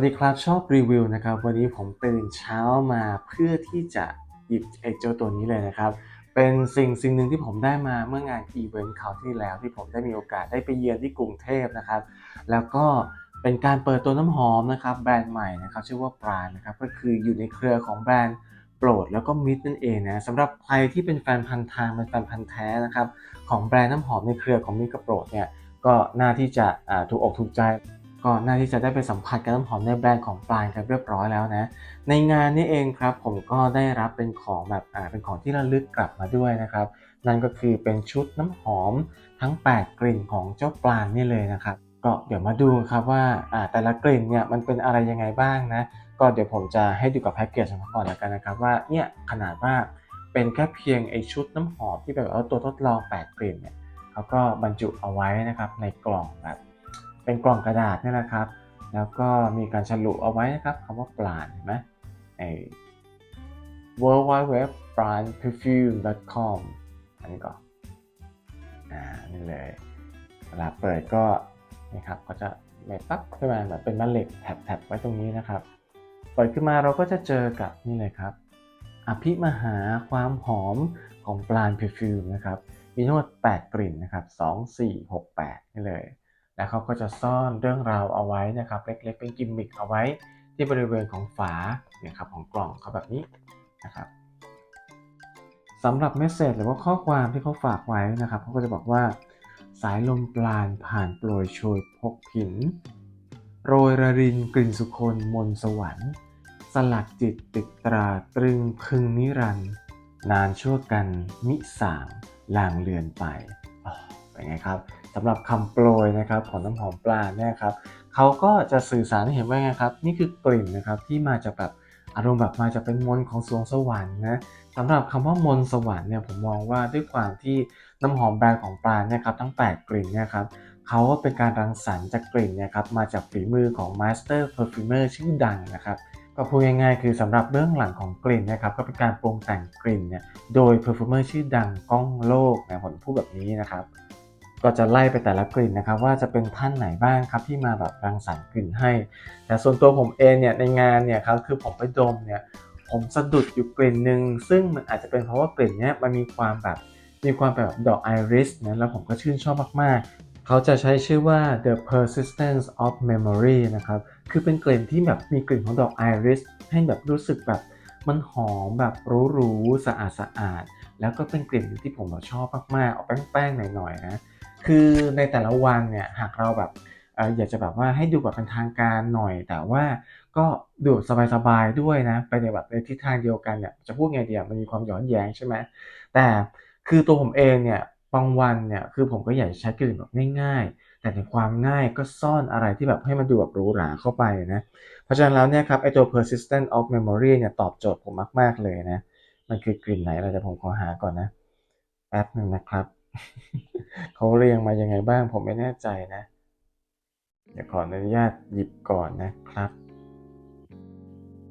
วัสดีครับชอบรีวิวนะครับ วันนี้ผมตื่นเช้ามาเพื่อที่จะหยิบไอ้เจ้าตัวนี้เลยนะครับ เป็นสิ่งสิ่งหนึ่งที่ผมได้มาเมื่องานอีเวนต์คราวที่แล้วที่ผมได้มีโอกาสได้ไปเยือนที่กรุงเทพนะครับ แล้วก็เป็นการเปิดตัวน้ำหอมนะครับแบรนด์ใหม่นะครับชื่อว่าปราณนะครับก็คืออยู่ในเครือของแบรนด์โปรดแล้วก็มิตรนั่นเองนะสำหรับใครที่เป็นแฟนพันธ์ทางเป็นแฟนพันธ์แท้นะครับของแบรนด์น้ำหอมในเครือของมิตรกับโปรดเนี่ยก็น่าที่จะอ่าถูกอกถูกใจ ก็น่าที่จะได้ไปสัมผัสกับน้ำหอมในแบรนด์ของปลายกันเรียบร้อยแล้วนะ ในงานนี้เองครับผมก็ได้รับเป็นของแบบอ่าเป็นของที่ระลึกกลับมาด้วยนะครับ นั่นก็คือเป็นชุดน้ำหอมทั้ง 8 กลิ่นของเจ้าปลานี่เลยนะครับ ก็เดี๋ยวมาดูครับว่าแต่ละกลิ่นเนี่ยมันเป็นอะไรยังไงบ้างนะ ก็เดี๋ยวผมจะให้ดูกับแพ็กเกจของเขาก่อนแล้วกันนะครับ ว่าเนี่ยขนาดว่าเป็นแค่เพียงไอชุดน้ำหอมที่แบบว่าตัวทดลอง 8 กลิ่นเนี่ยเขาก็บรรจุเอาไว้นะครับในกล่องแบบ เป็นกล่องกระดาษนี่นะครับ แล้วก็มีการฉลุเอาไว้นะครับคำว่าปลานเห็นไหมไอ้ w w w p l a n p e r f u m e c o m อันนี้ก่อนอ่านี่เลยเวลาเปิดก็นี่ครับก็จะเมปั๊บขึ้นมาแบบเป็นแม่เหล็กแถบๆไว้ตรงนี้นะครับ เปิดขึ้นมาเราก็จะเจอกับนี่เลยครับ อภิมหาความหอมของปลานเพอร์ฟิวมนะครับ มีทั้งหมด 8 กลิ่นนะครับ 2 4 6 8 นี่เลย แล้วเขาก็จะซ่อนเรื่องราวเอาไว้นะครับเล็กๆ เป็นกิมมิคเอาไว้ที่บริเวณของฝาเนี่ยครับของกล่องเขาแบบนี้นะครับสำหรับเมสเซจหรือว่าข้อความที่เขาฝากไว้นะครับเขาก็จะบอกว่า สายลมปราณผ่านโปรยโชยพกผิน โรยระรินกลิ่นสุคนมนสวรรค์ สลักจิตติดตราตรึงพึงนิรันดร์นานชั่วกันมิสางลางเลือนไป นไงครับสำหรับคำโปรยนะครับของน้ำหอมปลาเนี่ยครับเขาก็จะสื่อสารให้เห็นว่าไงครับ นี่คือกลิ่นนะครับที่มาจากแบบอารมณ์แบบมาจากเป็นมนของสวงสวรรค์นะสำหรับคำว่ามนสวรรค์เนี่ยผมมองว่าด้วยความที่น้ำหอมแบรนด์ของปลาเนี่ยครับทั้ง 8 กลิ่นเนี่ยครับเขาก็เป็นการรังสรรค์จากกลิ่นเนี่ยครับมาจากฝีมือของ Master Perfumer ชื่อดังนะครับก็พูดง่ายๆคือสำหรับเรื่องหลังของกลิ่นนะครับก็เป็นการปรุงแต่งกลิ่นเนี่ยโดย perfumer ชื่อดังก้องโลกนะผมพูดแบบนี้นะครับ ก็จะไล่ไปแต่ละกลิ่นนะครับ ว่าจะเป็นท่านไหนบ้างครับที่มาแบบรังสรรค์กลิ่นให้ แต่ส่วนตัวผมเองเนี่ยในงานเนี่ยครับคือผมไปดมเนี่ยผมสะดุดอยู่กลิ่นหนึ่งซึ่งมันอาจจะเป็นเพราะว่ากลิ่นเนี้ยมันมีความแบบมีความแบบดอกไอริสนะแล้วผมก็ชื่นชอบมากๆ เขาจะใช้ชื่อว่า the persistence of memory นะครับคือเป็นกลิ่นที่แบบมีกลิ่นของดอกไอริสให้แบบรู้สึกแบบมันหอมแบบรู้ๆสะอาดสะอาดๆแล้วก็เป็นกลิ่นที่ผมชอบมากๆออกแป้งๆหน่อยๆนะ คือในแต่ละวันเนี่ยหากเราแบบออยากจะแบบว่าให้ดูแบบเป็นทางการหน่อย แต่ว่าก็ดูสบายๆด้วยนะไปในแบบในทิศทางเดียวกันเนี่ยจะพูดไงเดียวมันมีความย้อนแย้งใช่ไหมแต่คือตัวผมเองเนี่ยบางวันเนี่ยคือผมก็อยากจะใช้กลิ่นแบบง่ายๆ แต่ในความง่ายก็ซ่อนอะไรที่แบบให้มันดูแบบหรูหราเข้าไปนะเพราะฉะนั้นแล้วเนี่ยครับไอตัว persistent of memory เนี่ยตอบโจทย์ผมมากๆเลยนะมันคือกลิ่นไหนเราจะผมขอหาก่อนนะแป๊บหนึ่งนะครับ เขาเรียงมายังไงบ้างผมไม่แน่ใจนะเดี๋ยวขออนุญาตหยิบก่อนนะครับ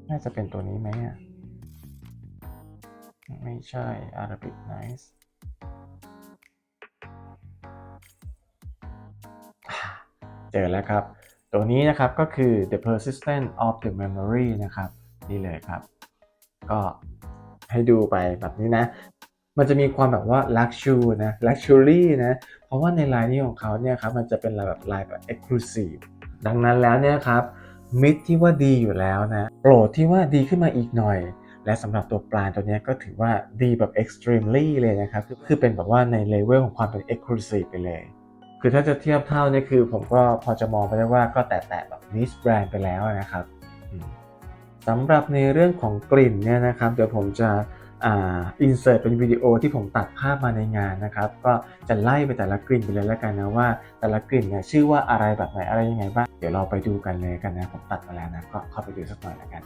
น่าจะเป็นตัวนี้ไหมอะ ไม่ใช่ Arabic Nice เจอแล้วครับ ตัวนี้นะครับก็คือ The Persistence of the Memory นะครับ นี่เลยครับ ก็ให้ดูไปแบบนี้นะ มันจะมีความแบบว่า luxury นะ luxury นะเพราะว่าในลายนี้ของเขาเนี่ยครับมันจะเป็นลายแบบลายแบบ exclusive ดังนั้นแล้วเนี่ยครับมิดที่ว่าดีอยู่แล้วนะโปรดที่ว่าดีขึ้นมาอีกหน่อย และสำหรับตัวปลาตัวเนี้ยก็ถือว่าดีแบบ extremely เลยนะครับ คือเป็นแบบว่าในเลเวลของความเป็น exclusive ไปเลย คือถ้าจะเทียบเท่าเนี่ยคือผมก็พอจะมองไปได้ว่าก็แตะๆแบบ niche brand ไปแล้วนะครับสำหรับในเรื่องของกลิ่นเนี่ยนะครับ เดี๋ยวผมจะ อ่าอินเสิร์ตเป็นวิดีโอที่ผมตัดภาพมาในงานนะครับ ก็จะไล่ไปแต่ละกลิ่นไปเลยแล้วกันนะว่า แต่ละกลิ่นเนี่ยชื่อว่าอะไรแบบไหนอะไรยังไงบ้าง เดี๋ยวเราไปดูกันเลยกันนะ ผมตัดมาแล้วนะก็เข้าไปดูสักหน่อยแล้วกัน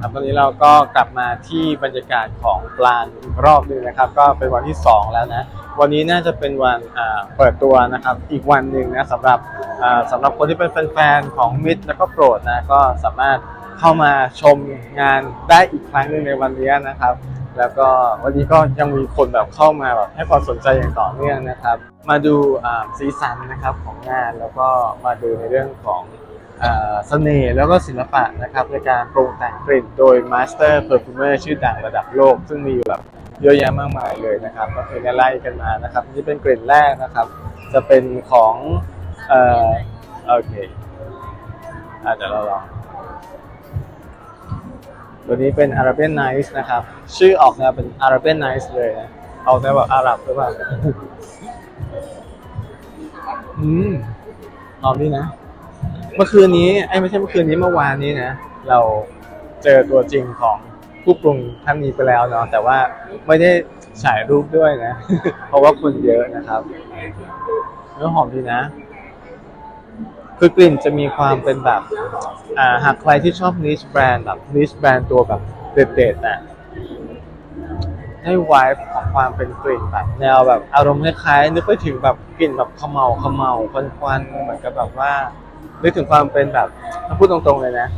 ครับตอนนี้เราก็กลับมาที่บรรยากาศของปลานอีกรอบหนึงนะครับ ก็เป็นวันที่ 2 แล้วนะ วันนี้น่าจะเป็นวันเปิดตัวนะครับ อีกวันหนึ่งนะสำหรับสำหรับคนที่เป็นแฟนๆของมิตรแล้วก็โปรดนะก็สามารถเข้ามาชมงานได้อีกครั้งหนึ่งในวันนี้นะครับ แล้วก็วันนี้ก็ยังมีคนแบบเข้ามาแบบให้ความสนใจอย่างต่อเนื่องนะครับ มาดูสีสันนะครับของงานแล้วก็มาดูในเรื่องของอ่าเสน่ห์แล้วก็ศิลปะนะครับในการปรุงแต่งกลิ่นโดยมาสเตอร์เพอร์ฟูเมอร์ชื่อดังระดับโลก ซึ่งมีอยู่แบบ เยอะแยะมากมายเลยนะครับ ก็คือไล่กันมานะครับนี่เป็นกลิ่นแรกนะครับ จะเป็นของเอ่อโอเคอะเดี๋ยวเราลองตัวนี้เป็น Arabian Nights นะครับ ชื่อออกแนวเป็น Arabian Nights เลยนะออกแนวแบบอาหรับหรือเปล่าอืมหอมดีนะ เมื่อคืนนี้ไอ้ไม่ใช่เมื่อคืนนี้เมื่อวานนี้นะ เราเจอตัวจริงของ ผู้ปรุงท่านนี้ไปแล้วเนาะแต่ว่าไม่ได้ฉายรูปด้วยนะ เพราะว่าคนเยอะนะครับเนื้อหอมดีนะ คือกลิ่นจะมีความเป็นแบบอ่าหากใครที่ชอบนิชแบรนด์แบบนิชแบรนด์ตัวแบบเด็ดๆน่ะให้วายของความเป็นกลิ่นแบบแนวแบบอารมณ์คล้ายๆนึกไปถึงแบบกลิ่นแบบขมเมาขมเมาควันควันๆเหมือนกับแบบว่านึกถึงความเป็นแบบถ้าพูดตรงๆเลยนะ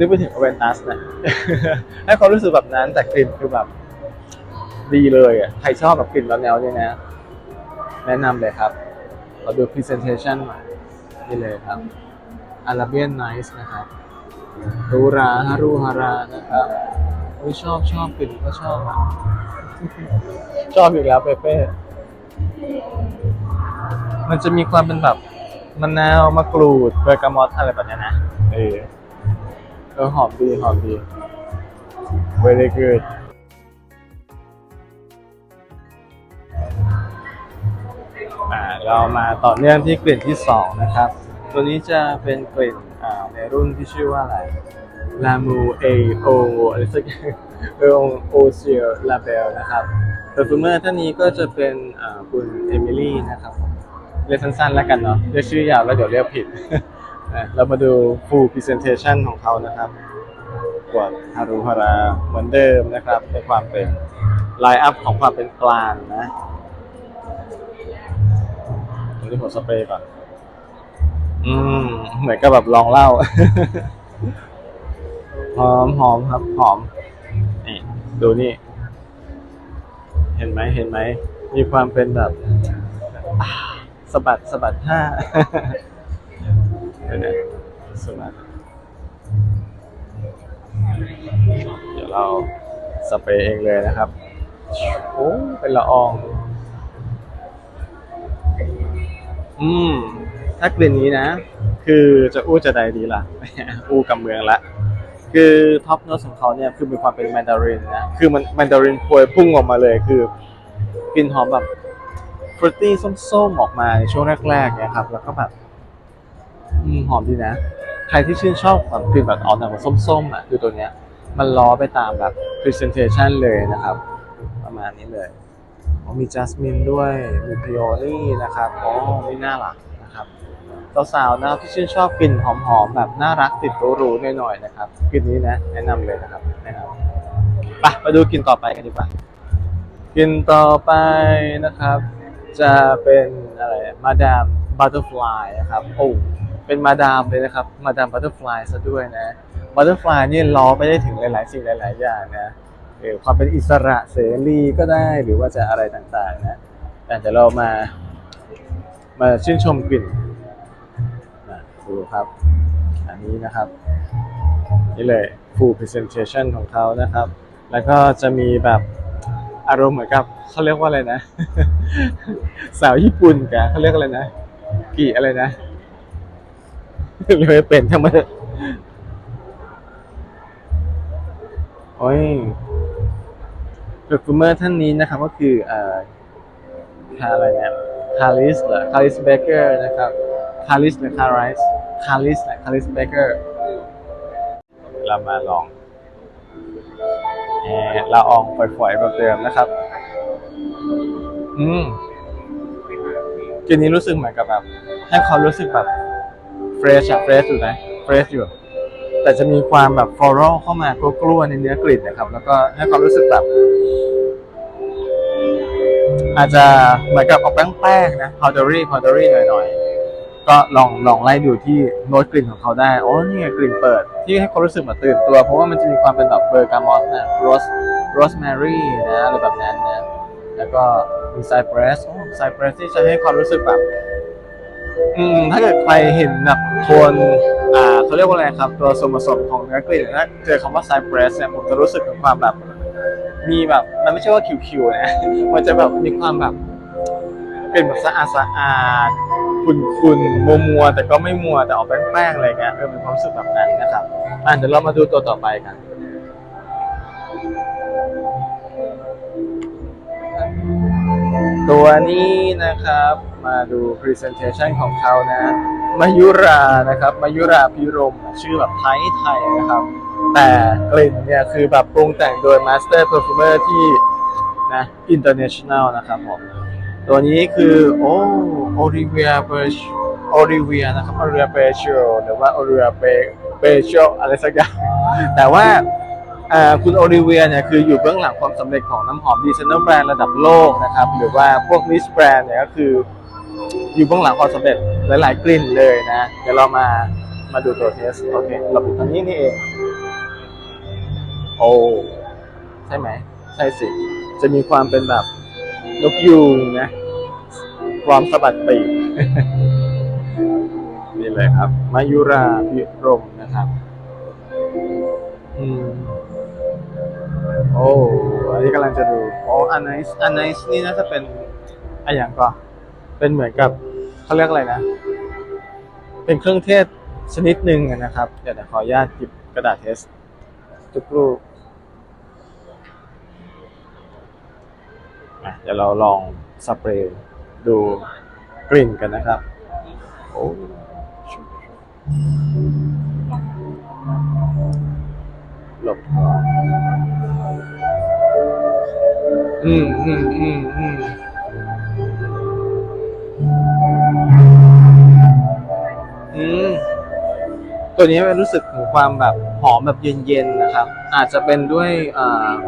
นึกไปถึงอเวนตัสนะ ให้ความรู้สึกแบบนั้นแต่กลิ่นคือแบบดีเลยอะใครชอบแบบกลิ่นแบบแนวเนี้ยนะ แนะนำเลยครับเราดู presentation หน่อยนี่เลยครับ Arabian Nights นะครับรูราฮารุฮารานะครับโอ้ยชอบชอบกลิ่นก็ชอบอะชอบอีกแล้วเปเป้มันจะมีความเป็นแบบมะนาวมะกรูดเบอร์กามอตอะไรแบบเนี้ยนะเออ ออหอมดีหอมดี very good อ่าเรามาต่อเนื่องที่กลิ่นที่สองนะครับ ตัวนี้จะเป็นกลิ่นอ่าในรุ่นที่ชื่อว่าอะไรลามูเอโออะไรสักอย่างเออโอเซียลาเบลนะครับเ e อร์ฟูเมอร์ท่านนี้ก็จะเป็นอ่าคุณเอมิลี่นะครับผมเรียกสั้นๆแล้วกันเนาะเรียกชื่อยาวแล้วเดี๋ยวเรียกผิดนะ เรามาดู full presentation ของเขานะครับกวดฮารุฮาราเหมือนเดิมนะครับในความเป็นไลน์อัพของความเป็นกลางนะตรงนี้ผมสเปรย์ก่อน อืม เหมือนกับแบบลองเล่า หอมหอมครับหอม นี่ ดูนี่ เห็นไหมเห็นไหม มีความเป็นแบบสะบัดสะบัดท่า นะสะบัดเดี๋ยวเราสเปรย์เองเลยนะครับ โอ้ เป็นละออง อืม ถ้ากลิ่นนี้นะ คือจะอู้จะใดดีล่ะ อู้กับเมืองละ คือท็อปโน้ตของเขาเนี่ย คือมีความเป็นแมนดารินนะ คือมันแมนดารินพวยพุ่งออกมาเลย คือกลิ่นหอมแบบฟรุตตี้ส้มๆออกมาในช่วงแรกๆเนี่ยครับ แล้วก็แบบ อืมหอมดีนะ ใครที่ชื่นชอบแบบกลิ่นแบบออกแนวแบบส้มๆอะคือตัวเนี้ย มันล้อไปตามแบบ presentation เลยนะครับ ประมาณนี้เลยมีจัสมินด้วย มีพิโอนี่นะครับอ๋อไม่น่ารักนะครับสาวๆนะครับที่ชื่นชอบกลิ่นหอมๆแบบน่ารักติดหรูๆหน่อยๆนะครับกลิ่นนี้นะ แนะนำเลยนะครับแนะนำไปมาดูกลิ่นต่อไปกันดีกว่า กลิ่นต่อไปนะครับ จะเป็นอะไรมาดามบัตเตอร์ฟลายนะครับโอ้ เป็นมาดามเลยนะครับ มาดามบัตเตอร์ฟลายซะด้วยนะบัตเตอร์ฟลายนี่ล้อไปได้ถึงหลาย ๆ สิ่งหลาย ๆ อย่างนะเออความเป็นอิสระเสรีก็ได้หรือว่าจะอะไรต่างๆนะแต่เดี๋ยวเรามา มาชื่นชมกลิ่นนะดูครับ อันนี้นะครับ นี่เลย full presentation ของเขานะครับ แล้วก็จะมีแบบอารมณ์เหมือนกับเขาเรียกว่าอะไรนะ สาวญี่ปุ่นกะเขาเรียกอะไรนะกี่อะไรนะ ยกไม่เป็นทำไมโอ้ยเพอร์ฟูเมอร์ท่านนี้นะครับก็คือเอ่อคาอะไรเนี่ยคาริสเหรอคาริสเบเกอร์นะครับคาริสหรือคาริสคาริสแหละคาริสเบเกอร์เรามาลองแอร์ละอองฝอยๆแบบเดิมนะครับ อืมกินนี้รู้สึกเหมือนกับแบบให้ความรู้สึกแบบ เฟรชอะเฟรชอยู่นะเฟรชอยู่ แต่จะมีความแบบฟลอรัลเข้ามากลัวๆในเนื้อกลิ่นนะครับ แล้วก็ให้ความรู้สึกแบบอาจจะเหมือนกับออกแป้งๆนะพาวเดอรี่พาวเดอรี่หน่อยๆ ก็ลองลองไล่ดูที่โน้ตกลิ่นของเขาได้ โอ้นี่ไงกลิ่นเปิด ที่ให้ความรู้สึกเหมือนตื่นตัว เพราะว่ามันจะมีความเป็นแบบเบอร์กามอสนะโรสโรสแมรี่นะอะไรแบบนั้นนะ แล้วก็มีไซเปรสไซเปรสที่จะให้ความรู้สึกแบบ อืมถ้าเกิดใครเห็นแบบโทนอ่าเขาเรียกว่าอะไรครับ ตัวส่วนผสมของเนื้อกลิ่นถ้าเจอคำว่าไซเปรสเนี่ยผมจะรู้สึกถึงความแบบ มีแบบมันไม่ใช่ว่าคิวๆนะมันจะแบบมีความแบบกลิ่นแบบสะอาดสะอาดขุ่นขุ่นมัวมัวๆแต่ก็ไม่มัวแต่ออกแป้งๆอะไรเงี้ยเออเป็นความรู้สึกแบบนั้นนะครับอะเดี๋ยวเรามาดูตัวต่อไปกันตัวนี้นะครับ มาดู Presentation ของเขานะมายุรานะครับมายุราพิรมชื่อแบบไทยไทยนะครับ แต่กลิ่นเนี่ยคือแบบปรุงแต่งโดย Master Perfumer ที่นะ International นะครับผมตัวนี้คือโอ้ Olivia b e r c h Olivia นะครับ Olivia b e r c h หรือว่า Olivia b e r c h อะไรสักอย่างแต่ว่าอ่าคุณโอลิเวียเนี่ยคืออยู่เบื้องหลังความสำเร็จของน้ำหอมดีไซเนอร์แบรนด์ระดับโลกนะครับ หรือว่าพวกมิสแบรนด์เนี่ยก็คือ อยู่เบื้องหลังความสำเร็จหลาย ๆ กลิ่นเลยนะ เดี๋ยวเรามามาดูตัวเทสโอเคเราปิดตรงนี้นี่เอง โอ้ใช่ไหมใช่สิ จะมีความเป็นแบบนกยูงนะพร้อมสะบัดปีกนี่เลยครับ มายุราพิรมนะครับ อืม โอ้ อันนี้กำลังจะดู โอ้อันไนส์อันไนส์นี่น่าจะเป็นอะไรอย่างก็ เป็นเหมือนกับเขาเรียกอะไรนะ เป็นเครื่องเทศชนิดหนึ่งนะครับ เดี๋ยวขออนุญาตหยิบกระดาษเทสทุกรูปอะเดี๋ยวเราลองสเปรย์ดูกลิ่นกันนะครับโอ้หลบก่อนอืมอืมอืมอืมอื ตัวนี้มันรู้สึกถึงความแบบหอมแบบเย็นๆนะครับ อาจจะเป็นด้วย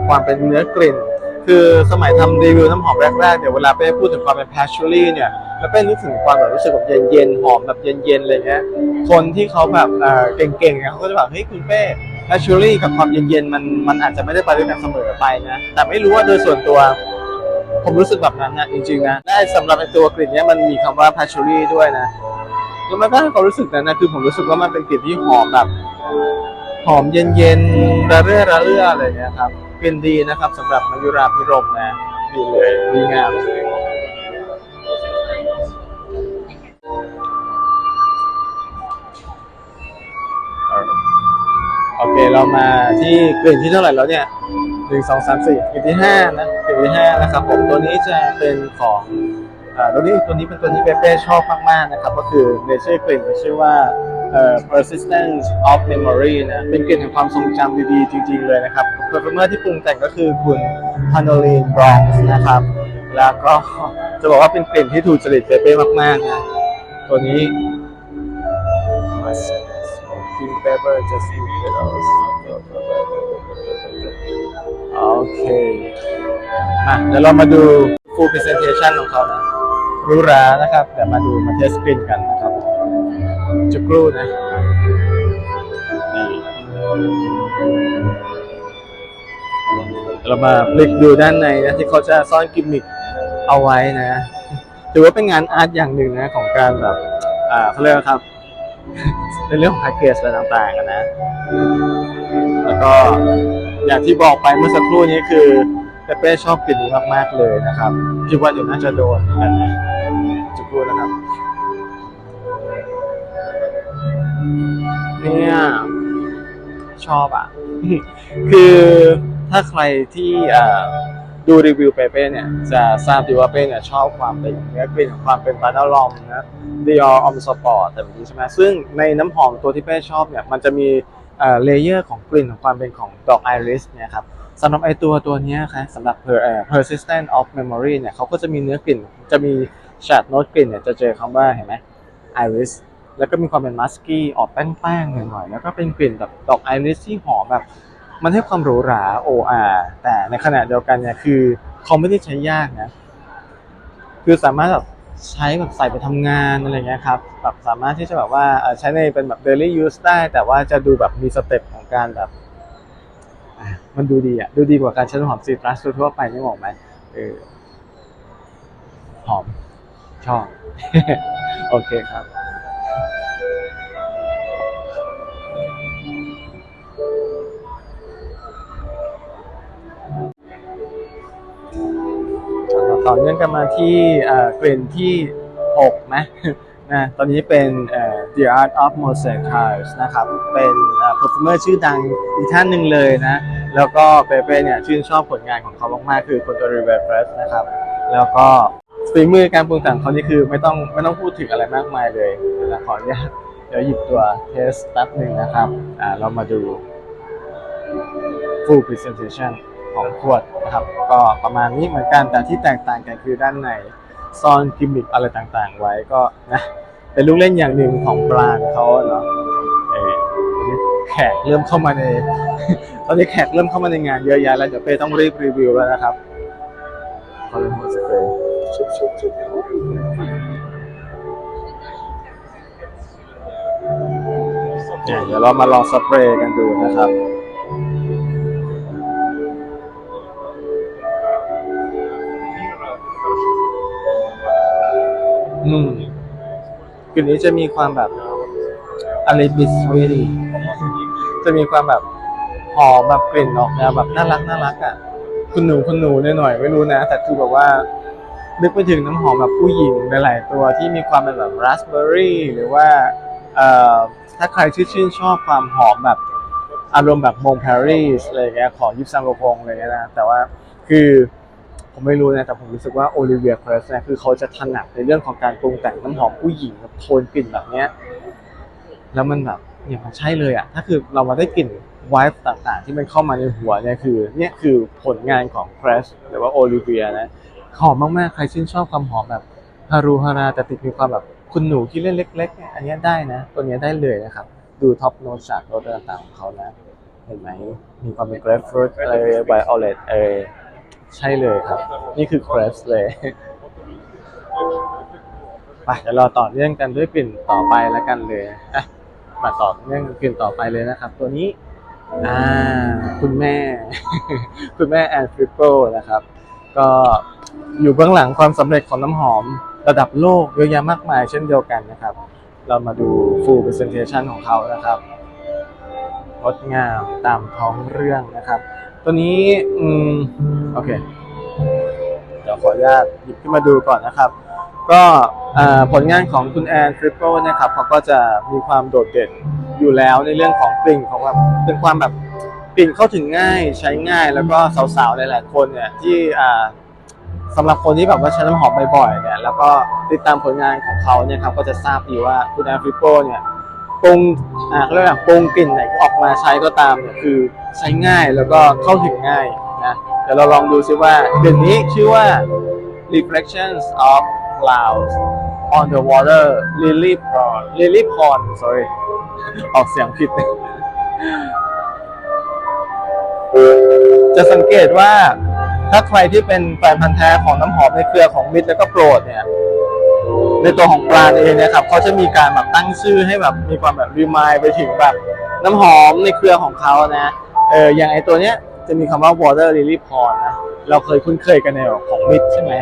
ความเป็นเนื้อกลิ่น คือสมัยทำรีวิวน้ำหอมแรกๆเดี๋ยวเวลาเป้พูดถึงความเป็น patchouli เนี่ยแล้วเป้นึกถึงความแบบรู้สึกแบบเย็นๆหอมแบบเย็นๆอะไรเงี้ยคนที่เขาแบบเก่งๆเนี่ยเขาก็จะแบบเฮ้ยคุณเป้ patchouli กับความเย็นๆมันมันอาจจะไม่ได้ไปด้วยกันเสมอไปนะแต่ไม่รู้ว่าโดยส่วนตัวผมรู้สึกแบบนั้นนะจริงๆนะได้สำหรับตัวกลิ่นเนี้ยมันมีคำว่า patchouli ด้วยนะ แล้วมันก็ให้ความรู้สึกนั้นนะคือผมรู้สึกว่ามันเป็นกลิ่นที่หอมแบบ หอมเย็นๆระเรื่อระเรื่ออะไรเงี้ยครับกลิ่นดีนะครับสำหรับมายุราพิรมนะดีเลยดีงามเลยโอเคเรามาที่กลิ่นที่เท่าไหร่แล้วเนี่ยหนึ่งสองสามสี่กลิ่นที่ห้านะกลิ่นที่ห้านะครับผมตัวนี้จะเป็นของ อ่าตัวนี้ตัวนี้เป็นตัวที่เปเป้ชอบมากๆนะครับ ก็คือในชื่อกลิ่นมันชื่อว่าเอ่อ persistence of memory นะเป็นกลิ่นแห่งความทรงจำดีๆ จริงๆเลยนะครับ perfumer ที่ปรุงแต่งก็คือคุณ Panoline Bronx นะครับ แล้วก็จะบอกว่าเป็นกลิ่นที่ถูกจริตเปเป้มากๆนะตัวนี้ Smoking pepper just in petals โอเคมาเดี๋ยวเรามาดู full presentation ของเขานะหรูหรานะครับเดี๋ยวมาดูมาเทสกลิ่นกันนะครับจุกรูนะนี่เรามาพลิกดูด้านในนะที่เขาจะซ่อนกิมมิคเอาไว้นะ ถือว่าเป็นงานอาร์ตอย่างหนึ่งนะของการแบบ อ่าเขาเรียกว่าครับในเรื่องของแพ็กเกจอะไรต่างๆอะนะ แล้วก็อย่างที่บอกไปเมื่อสักครู่นี้คือ เปเป้ชอบกลิ่นนี้มากๆเลยนะครับคิดว่าเดี๋ยวน่าจะโดนเหมือนกันนะจะพูนะครับ เนี่ยชอบอะ คือถ้าใครที่ดูรีวิวเปเป้เนี่ย จะทราบดีว่าเป้เนี่ยชอบความเป็นเนื้อกลิ่นของความเป็นบานาลอมนะ Dior Homme Sport แต่แบบนี้ใช่ไหมซึ่งในน้ำหอมตัวที่เป้ชอบเนี่ย มันจะมีเลเยอร์ของกลิ่นของความเป็นของดอกไอริสเนี่ยครับ สำหรับไอตัวตัวนี้ครับสำหรับ per persistent of memory เนี่ยเขาก็จะมีเนื้อกลิ่น จะมีชาดโน้ตกลิ่นเนี่ยจะเจอคำว่าเห็นไหม iris แล้วก็มีความเป็นมัสกี้ออกแป้งๆหน่อยๆแล้วก็เป็นกลิ่นแบบดอกไอริสที่หอมแบบ มันให้ความหรูหรา OR แต่ในขณะเดียวกันเนี่ยคือเขาไม่ได้ใช้ยากนะ คือสามารถแบบใช้แบบใส่ไปทำงานอะไรเงี้ยครับแบบสามารถที่จะแบบว่าใช้ในเป็นแบบ daily use ได้ แต่ว่าจะดูแบบมีสเต็ปของการแบบ มันดูดีอะ ดูดีกว่าการใช้น้ำหอมซีตรัสทั่วไปนี่บอกไหมเออหอม ชอบ โอเคครับต่อเนื่องกันมาที่เกลิ่นที่6นะนะตอนนี้เป็นเอ่อ The Art of Mosaic Tiles นะครับ เป็นเอ่อ performer ชื่อดังอีกท่านหนึ่งเลยนะ แล้วก็เปเป้เนี่ยชื่นชอบผลงานของเขามากๆ คือคนตัว r e v e r p r e s s นะครับ แล้วก็ฝีมือการปรุงแต่งเขานี่คือไม่ต้องไม่ต้องพูดถึงอะไรมากมายเลยเดี๋ยวเราขออนุญาตเดี๋ยวหยิบตัวเทสแป๊บหนึ่งนะครับ อ่าเรามาดู full presentation ของขวดนะครับ ก็ประมาณนี้เหมือนกันแต่ที่แตกต่างกันคือด้านในซ่อนกิมมิคอะไรต่างๆ ไว้ก็นะ เป็นลูกเล่นอย่างหนึ่งของแบรนด์เขาเนาะเออแขกเริ่มเข้ามาในตอนนี้แขกเริ่มเข้ามาในงานเยอะแยะแล้วเดี๋ยวเป้ต้องรีบรีวิวแล้วนะครับขาเลยหัวสเปรย์ชุบชุบชุบเดี๋ยวเรามาลองสเปรย์กันดูนะครับ กลิ่นนี้จะมีความแบบอะไรบิสวีดีจะมีความแบบหอมแบบกลิ่นออกแนวแบบน่ารักน่ารักอะคุณหนูคุณหนูหน่อยๆไม่รู้นะ แต่คือแบบว่านึกไปถึงน้ำหอมแบบผู้หญิงหลายๆตัวที่มีความเป็นแบบราสเบอร์รี่หรือว่าถ้าใครที่ชื่นชอบความหอมแบบอารมณ์แบบมงปารีสอะไรเงี้ยของยิปซังโกพงอะไรเงี้ยนะแต่ว่าคือ ผมไม่รู้นะแต่ผมรู้สึกว่าโอลิเวียเพรสเนี่ยคือเขาจะถนัดในเรื่องของการปรุงแต่งน้ำหอมผู้หญิงแบบโทนกลิ่นแบบเนี้ยแล้วมันแบบเนี่ยมันใช่เลยอะถ้าคือเรามาได้กลิ่นวฟ์ต่างๆ ที่มันเข้ามาในหัวเนี่ยคือเนี่ยคือผลงานของ c r a s h หรือว่าโอลิเวียนะหอมมากๆใครชื่นชอบความหอมแบบฮารูฮาราแต่ติดมีความแบบคุณหนูที่เล่นเล็กๆเนี่ยอันนี้ได้นะ ตัวเนี้ยได้เลยนะครับ ดูท็อปโนตจากรสต่างๆของเขานะ เห็นไหมมีความเป็นเกรฟฟรุตเอ่ยไวโอเลตเอ่ย ใช่เลยครับ นี่คือ c r a s h เลยไปเดี๋ยวเราต่อเนื่องกันด้วยกลิ่นต่อไปแล้วกันเลยอะมาต่อเนื่องกลิ่นต่อไปเลยนะครับ ตัวนี้อ่าคุณแม่ คุณแม่แอนฟริปเปิลนะครับ ก็อยู่เบื้องหลังความสำเร็จของน้ำหอมระดับโลกเยอะแยะมากมายเช่นเดียวกันนะครับ เรามาดู full presentation ของเขานะครับงดงามตามท้องเรื่องนะครับ ตัวนี้อืมโอเค เดี๋ยวขออนุญาตหยิบขึ้นมาดูก่อนนะครับ ก็ผลงานของคุณแอนทริปเปิลนะครับเขาก็จะมีความโดดเด่นอยู่แล้วในเรื่องของกลิ่นของแบบเป็นความแบบกลิ่นเข้าถึงง่ายใช้ง่ายแล้วก็สาวๆหลายๆคนเนี่ยที่อ่าสำหรับคนที่แบบว่าใช้น้ำหอมบ่อยๆเนี่ยแล้วก็ติดตามผลงานของเขาเนี่ยครับก็จะทราบดีว่าคุณแอนทริปเปิลเนี่ย ปรุงอ่าเขาเรียกว่าปรุงกลิ่นไหนออกมาใช้ก็ตามเนี่ยคือใช้ง่ายแล้วก็เข้าถึงง่ายนะเดี๋ยวเราลองดูซิว่ากลิ่นนี้ชื่อว่า reflections of clouds on the water lily pond lily pond sorry ออกเสียงผิดจะสังเกตว่าถ้าใครที่เป็นแฟนพันธ์แท้ของน้ำหอมในเครือของมิตรและก็โปรดเนี่ย ในตัวของปราณเองเนะครับเขาจะมีการแบบตั้งชื่อให้แบบมีความแบบรีมายไปถึงแบบน้ำหอมในเครือของเขานะเอออย่างไอตัวเนี้ยจะมีคำว่า water lily pond นะเราเคยคุ้นเคยกันในของมิตรใช่ไหม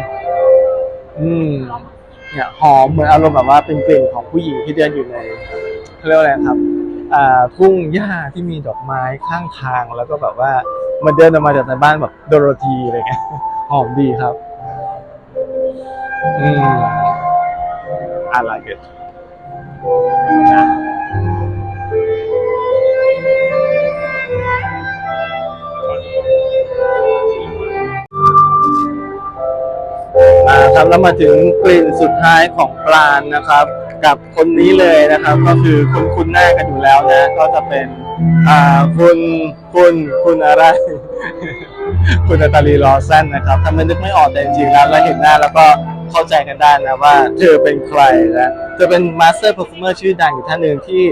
อืมเนี่ยหอมเหมือนอารมณ์แบบว่าเป็นกลิ่นของผู้หญิงที่เดินอยู่ในเขาเรียกว่าอะไรครับอ่าทุ่งหญ้าที่มีดอกไม้ข้างทางแล้วก็แบบว่ามันเดินออกมาจากในบ้านแบบโดโรธีอะไรเงี้ยหอมดีครับ อืม I like it นะมาครับแล้วมาถึงกลิ่นสุดท้ายของปลานนะครับ กับคนนี้เลยนะครับ ก็คือคุณคุณหน้ากันอยู่แล้วนะ ก็จะเป็นอ่าคุณคุณคุณอะไร คุณนาตาลีลอสันนะครับถ้าไม่นึกไม่ออกแต่จริงๆแล้วเราเห็นหน้าแล้วก็ เข้าใจกันได้นะว่าเธอเป็นใครนะเธอเป็นมาสเตอร์ e r ฟ o ร์เมอร์ชื่อดังอยู่ท่านหนึ่งที่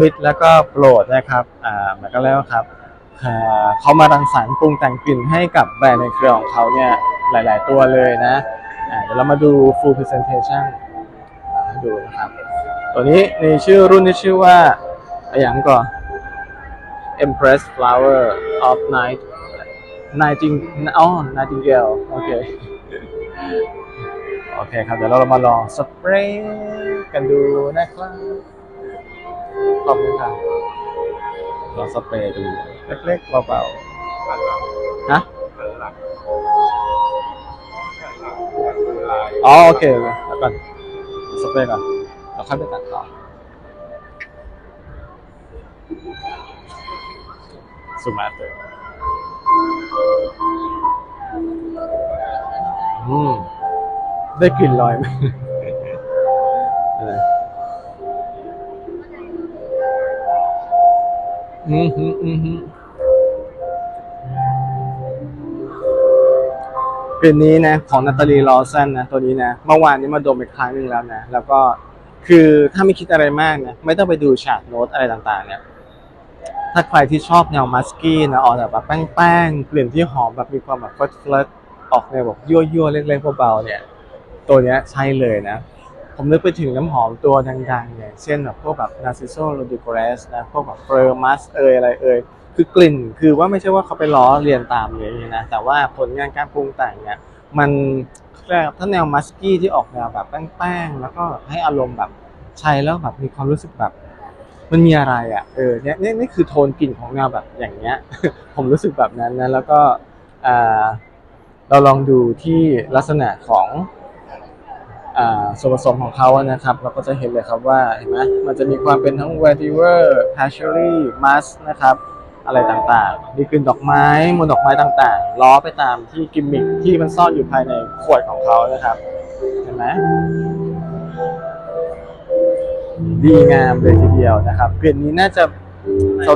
มิดแล้วก็โปรดนะครับอ่าหมายก็แล้วครับอ่าเขามารังสรรค์ปรุงแต่งกลิ่นให้กับแบรนด์ในเครือของเขาเนี่ยหลาย ๆ ตัวเลยนะอ่าเดี๋ยวเรามาดู full presentation อ่าให้ดูนะครับตัวนี้ในชื่อรุ่นที่ชื่อว่าอย่างก่อน Empress Flower of Night Nighting อ๋อ Nightingale โอเค โอเคครับ เดี๋ยวเรามาลองสเปรย์กันดูนะครับขอบคุณครับลองสเปรย์ดู เล็กๆเบาๆฮะอ๋อโอเคแล้วก่อนสเปรย์ก่อนเราค่อยไปตัดต่อซูมาเตอร์อืม ได้กลิ่นลอยไหมอะไรอืมฮึอืมฮึกลิ่นนี้นะ ของนาตาลีลอสันนะ ตัวนี้นะเมื่อวานนี้มาดมอีกครั้งหนึ่งแล้วนะ แล้วก็คือถ้าไม่คิดอะไรมากนะ ไม่ต้องไปดูฉากโน้ตอะไรต่างๆ เนี่ยถ้าใครที่ชอบแนวมัสกี้นะออกแบบแป้งๆกลิ่นที่หอมแบบมีความแบบเฟิร์สๆออกแนวแบบยั่วๆเล็กๆเบาๆเนี่ย ตัวเนี้ยใช่เลยนะ ผมนึกไปถึงน้ำหอมตัวดังๆเนี่ยเช่นแบบพวกแบบ Narciso r o d i g r e s นะ พวกแบบ f e r m u s เอยอะไรเอยคือกลิ่นคือว่าไม่ใช่ว่าเขาไปล้อเรียนตามเลยางนี้นะ แต่ว่าผลงานการปรุงแต่งเนี่ยมันถ้าแนวมัสกี้ที่ออกแนวแบบแป้งๆ แล้วก็ให้อารมณ์แบบใช้แล้วแบบมีความรู้สึกแบบมันมีอะไรอะ เออเนี่ยนี่นี่คือโทนกลิ่นของแนวแบบอย่างเงี้ย ผมรู้สึกแบบนั้นนะ แล้วก็เราลองดูที่ลักษณะของ ส่วนผสมของเขานะครับ เราก็จะเห็นเลยครับว่าเห็นไหมมันจะมีความเป็นทั้ง vetiver patchouli musk นะครับ อะไรต่างๆ มีกลิ่นดอกไม้มวลดอกไม้ต่างๆ ล้อไปตามที่กิมมิคที่มันซ่อนอยู่ภายในขวดของเขานะครับ เห็นไหมดีงามเลยทีเดียวนะครับกลิ่นนี้น่าจะ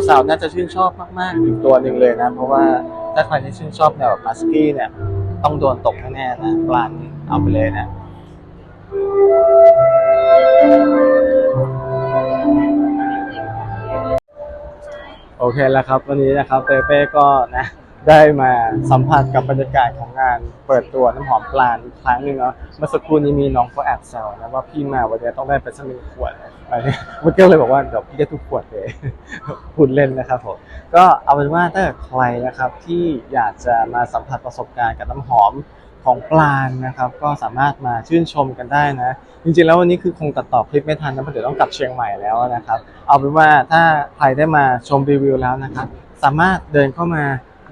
สาวๆ น่าจะชื่นชอบมากๆอีกตัวหนึ่งเลยนะ เพราะว่าถ้าใครที่ชื่นชอบแนวมัสกี้เนี่ย ต้องโดนตกแน่ๆนะปลานเอาไปเลยนะ โอเคแล้วครับ วันนี้นะครับเป้เป้ก็นะได้มาสัมผัสกับบรรยากาศของงานเปิดตัวน้ำหอมปลานอีกครั้งหนึ่งเนาะเมื่อสักครู่นี้มีน้องเขาแอบแซวนะว่าพี่มาวันนี้ต้องได้ไปสักหนึ่งขวดอะไรเนี่ยมันก็เลยบอกว่าเดี๋ยวพี่จะทุกขวดเลยพูดเล่นนะครับผมก็เอาเป็นว่าถ้าใครนะครับที่อยากจะมาสัมผัสประสบการณ์กับน้ำหอม ของปลานนะครับ ก็สามารถมาชื่นชมกันได้นะ จริงๆแล้ววันนี้คือคงตัดต่อคลิปไม่ทันนะเพราะเดี๋ยวต้องกลับเชียงใหม่แล้วนะครับ เอาเป็นว่าถ้าใครได้มาชมรีวิวแล้วนะครับ สามารถเดินเข้ามา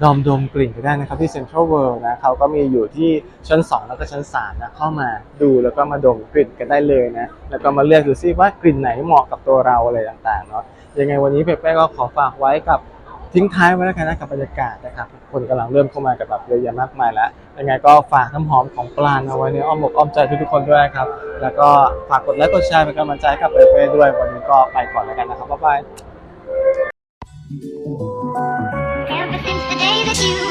ดอมดมกลิ่นกันได้นะครับที่เซ็นทรัลเวิลด์นะเขาก็มีอยู่ที่ชั้น 2 แล้วก็ชั้น3นะเข้ามาดูแล้วก็มาดมกลิ่นกันได้เลยนะ แล้วก็มาเลือกดูซิว่ากลิ่นไหนเหมาะกับตัวเราอะไรต่างๆเนาะยังไงวันนี้เป๊ะก็ขอฝากไว้กับ ทิ้งท้ายไว้แล้วกันนะกับบรรยากาศนะครับคนกำลังเริ่มเข้ามากับแบบเยอะแยะมากมายแล้วยังไงก็ฝากน้ำหอมของปลาเอาไว้ในอ้อมอกอ้อมใจทุกๆคนด้วยครับ แล้วก็ฝากกดไลค์กดแชร์เป็นกำลังใจกับเป้เป้ด้วยวันนี้ก็ไปก่อนแล้วกันนะครับบ๊ายบาย Ever since the day that you